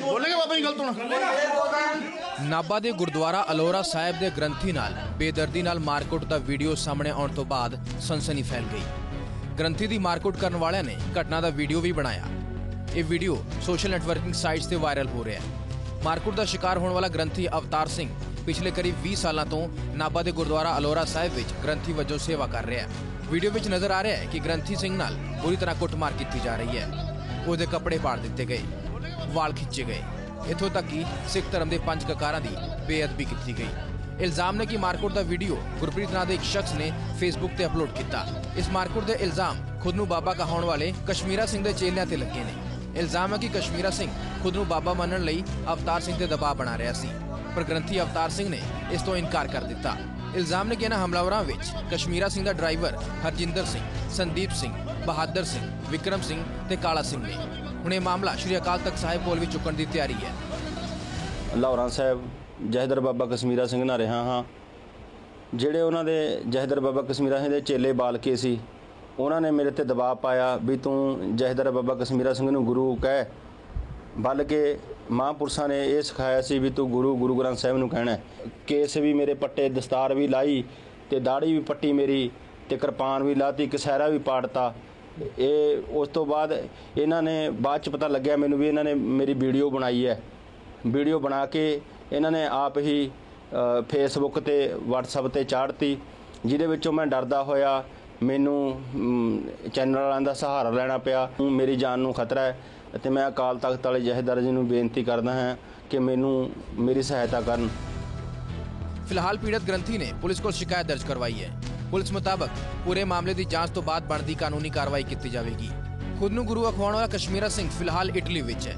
ਬੋਲੇਗਾ ਬਾਬਾ ਜੀ ਗਲਤ ਹੋਣਾ। ਨਾਭਾ ਦੇ ਗੁਰਦੁਆਰਾ ਅਲੋਰਾ ਸਾਹਿਬ ਦੇ ਗ੍ਰੰਥੀ ਨਾਲ, ਬੇਦਰਦੀ ਨਾਲ ਮਾਰਕੁੱਟ ਦਾ ਵੀਡੀਓ ਸਾਹਮਣੇ ਆਉਣ ਤੋਂ ਬਾਅਦ ਸਨਸਨੀ ਫੈਲ ਗਈ। ਗ੍ਰੰਥੀ ਦੀ ਮਾਰਕੁੱਟ ਕਰਨ ਵਾਲਿਆਂ ਨੇ ਘਟਨਾ ਦਾ ਵੀਡੀਓ ਵੀ ਬਣਾਇਆ। ਇਹ ਵੀਡੀਓ ਸੋਸ਼ਲ ਨੈਟਵਰਕਿੰਗ ਸਾਈਟਸ ਤੇ ਵਾਇਰਲ ਹੋ ਰਿਹਾ ਹੈ। ਮਾਰਕੁੱਟ ਦਾ ਸ਼ਿਕਾਰ ਹੋਣ ਵਾਲਾ ਗ੍ਰੰਥੀ ਅਵਤਾਰ ਸਿੰਘ ਪਿਛਲੇ ਕਰੀਬ 20 ਸਾਲਾਂ ਤੋਂ ਨਾਭਾ ਦੇ ਗੁਰਦੁਆਰਾ ਅਲੋਰਾ ਸਾਹਿਬ ਵਿੱਚ ਗ੍ਰੰਥੀ ਵਜੋਂ ਸੇਵਾ ਕਰ ਰਿਹਾ ਹੈ। ਵੀਡੀਓ ਵਿੱਚ ਨਜ਼ਰ ਆ ਰਿਹਾ ਹੈ ਕਿ ਗ੍ਰੰਥੀ ਸਿੰਘ ਨਾਲ ਬੁਰੀ ਤਰ੍ਹਾਂ ਕੁੱਟਮਾਰ ਕੀਤੀ ਜਾ ਰਹੀ ਹੈ। ਉਹਦੇ ਕੱਪੜੇ ਪਾੜ ਦਿੱਤੇ ਗਏ। ਵਾਲ ਖਿੱਚੇ ਗਏ। ਇੱਥੋਂ ਤੱਕ ਕਿ ਸਿੱਖ ਧਰਮ ਦੇ ਪੰਜ ਕਕਾਰਾਂ ਦੀ ਬੇਅਦਬੀ ਕੀਤੀ ਗਈ। ਇਲਜ਼ਾਮ ਨੇ ਕਿ ਮਾਰਕੁੱਟ ਦਾ ਵੀਡੀਓ ਗੁਰਪ੍ਰੀਤ ਨਾਂ ਦੇ ਇੱਕ ਸ਼ਖਸ ਨੇ ਫੇਸਬੁੱਕ ਤੇ ਅਪਲੋਡ ਕੀਤਾ। ਇਸ ਮਾਰਕੁੱਟ ਦੇ ਇਲਜ਼ਾਮ ਖੁਦ ਨੂੰ ਬਾਬਾ ਕਹਾਉਣ ਵਾਲੇ ਕਸ਼ਮੀਰਾ ਸਿੰਘ ਦੇ ਚੇਲਿਆਂ ਤੇ ਲੱਗੇ ਨੇ। ਇਲਜ਼ਾਮ ਹੈ ਕਿ ਕਸ਼ਮੀਰਾ ਸਿੰਘ ਖੁਦ ਨੂੰ ਬਾਬਾ ਮੰਨਣ ਲਈ ਅਵਤਾਰ ਸਿੰਘ ਤੇ ਦਬਾਅ ਬਣਾ ਰਿਹਾ ਸੀ। ਪਰ ਗ੍ਰੰਥੀ ਅਵਤਾਰ ਸਿੰਘ ਨੇ ਇਸ ਤੋਂ ਇਨਕਾਰ ਕਰ ਦਿੱਤਾ। ਇਲਜ਼ਾਮ ਨੇ ਕਿ ਇਹਨਾਂ ਹਮਲਾਵਰਾਂ ਵਿੱਚ ਕਸ਼ਮੀਰਾ ਸਿੰਘ ਦਾ ਡਰਾਈਵਰ ਹਰਜਿੰਦਰ ਸਿੰਘ, ਸੰਦੀਪ ਸਿੰਘ, ਬਹਾਦਰ ਸਿੰਘ, ਵਿਕਰਮ ਸਿੰਘ ਤੇ ਕਾਲਾ ਸਿੰਘ ਨੇ। ਹੁਣ ਇਹ ਮਾਮਲਾ ਸ਼੍ਰੀ ਅਕਾਲ ਤਖਤ ਸਾਹਿਬ ਕੋਲ ਵੀ ਚੁੱਕਣ ਦੀ ਤਿਆਰੀ ਹੈ। ਲਾਹੌਰਾਂ ਸਾਹਿਬ, ਜਹਦਰ ਬਾਬਾ ਕਸ਼ਮੀਰਾ ਸਿੰਘ ਨਾਲ ਰਿਹਾ ਹਾਂ। ਜਿਹੜੇ ਉਹਨਾਂ ਦੇ, ਜਹਦਰ ਬਾਬਾ ਕਸ਼ਮੀਰਾ ਸਿੰਘ ਦੇ ਚੇਲੇ ਬਾਲਕੇ ਸੀ, ਉਹਨਾਂ ਨੇ ਮੇਰੇ ਤੇ ਦਬਾਅ ਪਾਇਆ ਵੀ ਤੂੰ ਜਹਦਰ ਬਾਬਾ ਕਸ਼ਮੀਰਾ ਸਿੰਘ ਨੂੰ ਗੁਰੂ ਕਹਿ। ਬਲਕਿ ਮਹਾਂਪੁਰਸ਼ਾਂ ਨੇ ਇਹ ਸਿਖਾਇਆ ਸੀ ਵੀ ਤੂੰ ਗੁਰੂ ਗੁਰੂ ਗ੍ਰੰਥ ਸਾਹਿਬ ਨੂੰ ਕਹਿਣਾ ਕੇਸ ਵੀ ਮੇਰੇ ਪੱਟੇ ਦਸਤਾਰ ਵੀ ਲਾਈ ਤੇ ਦਾੜੀ ਵੀ ਪੱਟੀ ਮੇਰੀ ਤੇ ਕਿਰਪਾਨ ਵੀ ਲਾਤੀ, ਕਸਹਿਰਾ ਵੀ ਪਾੜਤਾ। ਇਹ ਉਸ ਤੋਂ ਬਾਅਦ ਇਹਨਾਂ ਨੇ ਬਾਅਦ ਚ ਪਤਾ ਲੱਗਿਆ ਮੈਨੂੰ ਵੀ ਇਹਨਾਂ ਨੇ ਮੇਰੀ ਵੀਡੀਓ ਬਣਾਈ ਹੈ। ਵੀਡੀਓ ਬਣਾ ਕੇ ਇਹਨਾਂ ਨੇ ਆਪ ਹੀ ਫੇਸਬੁੱਕ ਤੇ, WhatsApp ਤੇ ਚਾੜਤੀ ਜਿਹਦੇ ਵਿੱਚੋਂ ਮੈਂ ਡਰਦਾ ਹੋਇਆ ਮੈਨੂੰ ਚੈਨਲ ਵਾਲਿਆਂ ਦਾ ਸਹਾਰਾ ਲੈਣਾ ਪਿਆ। ਮੇਰੀ ਜਾਨ ਨੂੰ ਖਤਰਾ ਹੈ ਅਤੇ ਮੈਂ ਅਕਾਲ ਤਖਤ ਵਾਲੇ ਜਹੇਦਾਰ ਜੀ ਨੂੰ ਬੇਨਤੀ ਕਰਦਾ ਹਾਂ ਕਿ ਮੈਨੂੰ ਮੇਰੀ ਸਹਾਇਤਾ ਕਰਨ। ਫਿਲਹਾਲ ਪੀੜਤ ਗ੍ਰੰਥੀ ਨੇ ਪੁਲਿਸ ਕੋਲ ਸ਼ਿਕਾਇਤ ਦਰਜ ਕਰਵਾਈ ਹੈ। ਪੁਲਿਸ ਮੁਤਾਬਕ ਪੂਰੇ ਮਾਮਲੇ ਦੀ ਜਾਂਚ ਤੋਂ ਬਾਅਦ ਬਣਦੀ ਕਾਨੂੰਨੀ ਕਾਰਵਾਈ ਕੀਤੀ ਜਾਵੇਗੀ। ਖੁਦ ਨੂੰ ਗੁਰੂ ਅਖਵਾਉਣ ਵਾਲਾ ਕਸ਼ਮੀਰਾ ਸਿੰਘ ਫਿਲਹਾਲ ਇਟਲੀ ਵਿੱਚ ਹੈ।